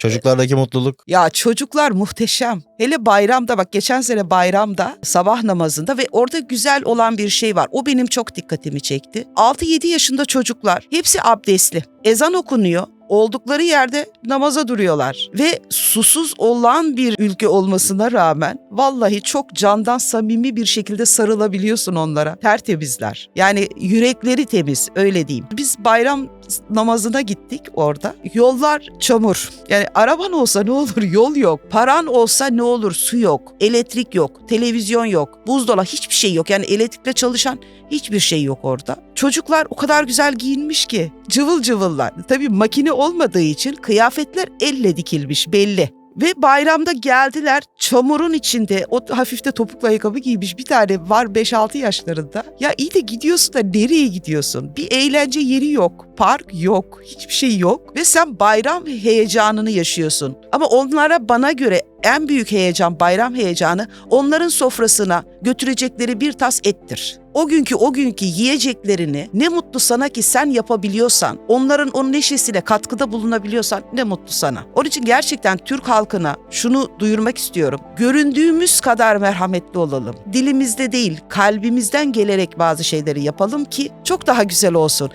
Çocuklardaki mutluluk. Ya çocuklar muhteşem. Hele bayramda bak geçen sene bayramda sabah namazında ve orada güzel olan bir şey var. O benim çok dikkatimi çekti. 6-7 yaşında çocuklar hepsi abdestli. Ezan okunuyor. Oldukları yerde namaza duruyorlar. Ve susuz olan bir ülke olmasına rağmen vallahi çok candan samimi bir şekilde sarılabiliyorsun onlara. Tertemizler. Yani yürekleri temiz öyle diyeyim. Biz bayram namazına gittik orada. Yollar çamur. Yani araban olsa ne olur yol yok. Paran olsa ne olur su yok. Elektrik yok. Televizyon yok. Buzdolabı hiçbir şey yok. Yani elektrikle çalışan hiçbir şey yok orada. Çocuklar o kadar güzel giyinmiş ki cıvıl cıvıllar. Tabii makine olmadığı için kıyafetler elle dikilmiş belli. Ve bayramda geldiler çamurun içinde o hafifte topuklu ayakkabı giymiş bir tane var 5-6 yaşlarında. Ya iyi de gidiyorsun da nereye gidiyorsun? Bir eğlence yeri yok, park yok, hiçbir şey yok. Ve sen bayram heyecanını yaşıyorsun. Ama onlara bana göre en büyük heyecan bayram heyecanı onların sofrasına götürecekleri bir tas ettir. O günkü o günkü yiyeceklerini ne mutlu sana ki sen yapabiliyorsan, onların o neşesine katkıda bulunabiliyorsan ne mutlu sana. Onun için gerçekten Türk halkına şunu duyurmak istiyorum. Göründüğümüz kadar merhametli olalım. Dilimizde değil, kalbimizden gelerek bazı şeyleri yapalım ki çok daha güzel olsun.